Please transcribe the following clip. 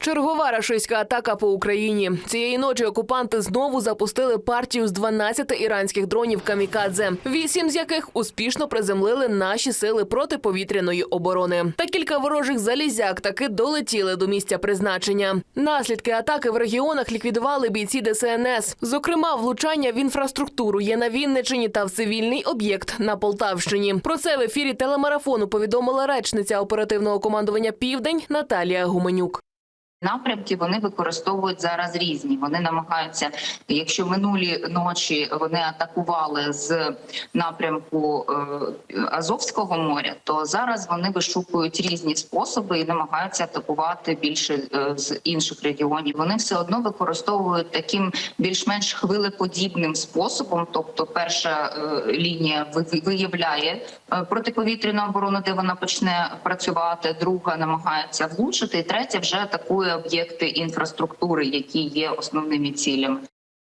Чергова рашистська атака по Україні. Цієї ночі окупанти знову запустили партію з 12 іранських дронів камікадзе, вісім з яких успішно приземлили наші сили протиповітряної оборони. Та кілька ворожих залізяк таки долетіли до місця призначення. Наслідки атаки в регіонах ліквідували бійці ДСНС. Зокрема, влучання в інфраструктуру є на Вінничині та в цивільний об'єкт на Полтавщині. Про це в ефірі телемарафону повідомила речниця оперативного командування Південь Наталія Гуменюк. Напрямки вони використовують зараз різні. Вони намагаються, якщо минулі ночі вони атакували з напрямку е, Азовського моря, то зараз вони вишукують різні способи і намагаються атакувати більше е, з інших регіонів. Вони все одно використовують таким більш-менш хвилеподібним способом. Тобто, перша е, лінія виявляє протиповітряну оборону, де вона почне працювати. Друга намагається влучити, і третя вже атакує об'єкти інфраструктури, які є основними цілями.